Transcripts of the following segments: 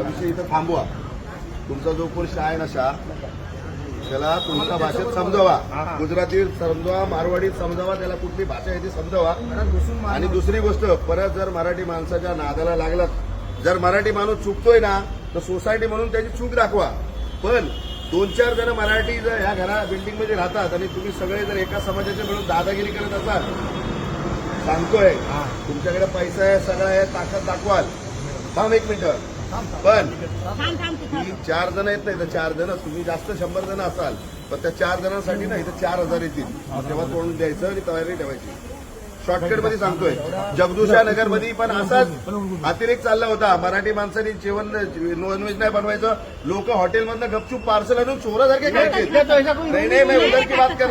हा विषय इथं थांबवा. तुमचा जो कोण शाह आहे ना शाह त्याला तुमच्या भाषेत समजावा. गुजरातीत समजावा मारवाडीत समजावा त्याला कुठली भाषा आहे ती समजावा. आणि दुसरी गोष्ट परत जर मराठी माणसाच्या नादाला लागलात जर मराठी माणूस चुकतोय ना तर सोसायटी म्हणून त्याची चूक दाखवा. पण दोन चार जण मराठी जर ह्या घरा बिल्डिंगमध्ये राहतात आणि तुम्ही सगळे जर एका समाजाचे मिळून दादागिरी करत असाल सांगतोय तुमच्याकडे पैसा आहे सगळं आहे ताकद दाखवाल. थांब एक मिनिट. पण ही चार जण येत नाही तर चार जण तुम्ही जास्त शंभर जण असाल पण त्या चार जणांसाठी ना इथं चार हजार येतील. तेव्हा तोडून द्यायचं आणि तयारी ठेवायची. शॉर्टकटमध्ये सांगतोय. जगदूशा नगरमध्ये पण असाच अतिरेक चालला होता. मराठी माणसांनी जेवण नॉनव्हेज नाही बनवायचं. लोक हॉटेलमधनं गपचूप पार्सल आणून चोरासारखे खायचे. नाही नाही मैं उधर की बात कर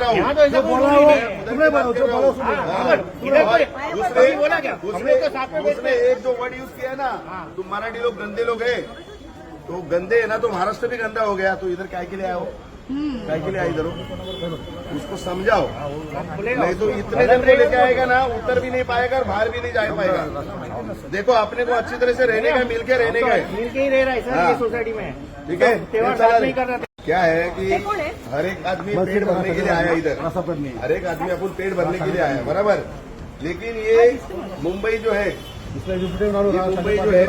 तो तो उसने एक जो वर्ड यूज किया ना तुम मराठी लोग गंदे लोग हैं। तो गंदे है ना तो महाराष्ट्र भी गंदा हो गया। तो इधर काय के लिए आया हो? काय के लिए आया इधर उसको समझाओ। नहीं तो इतने दिन को लेके आएगा ना उत्तर भी नहीं पाएगा और बाहर भी नहीं जा पाएगा। देखो अपने को अच्छी तरह से रहने का मिलके रहने का है। मिल के ही रह रहा है सर हाँ। सोसाइटी में। ठीक है? क्या है कि हर एक आदमी पेट भरने के लिए आया इधर। हर एक आदमी अपन पेट भरने के लिए आया बराबर? लेकिन ये मुंबई जो है मुंबई जो है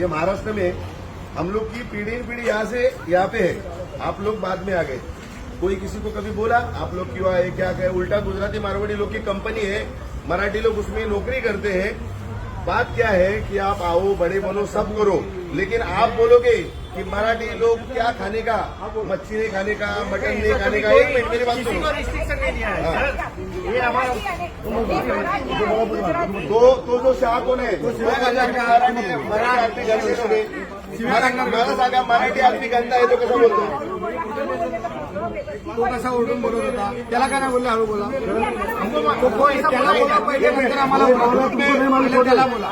ये महाराष्ट्र में हम लोग की पीढ़ी पीढ़ी यहाँ से यहाँ पे है। आप लोग बाद में आ गए। कोई किसी को कभी बोला, आप लोग क्यों आए, क्या कहे उल्टा गुजराती मारवाड़ी लोग की कंपनी है, मराठी लोग उसमें नौकरी करते हैं। बात क्या है कि आप आओ, बड़े बनो, सब करो। लेकिन आप बोलोगे कि मराठी लोग क्या खाने का? मच्छी नहीं खाने का मटन नहीं खाने का? एक मिनट मेरी बात को सुनो रिस्ट्रिक्शन नहीं दिया है। ये हमारा तो तो जो शाह कोण आहे लोक आहे. मला सांगा मराठी आदमी गंदा आहे तो कसा बोलतो तो कसा ओरडून बोलत होता? त्याला काय नाही बोलला? हळू बोला. तो कोई त्याला बोला पहिले नंतर आम्हाला बोला. पहिले त्याला बोला.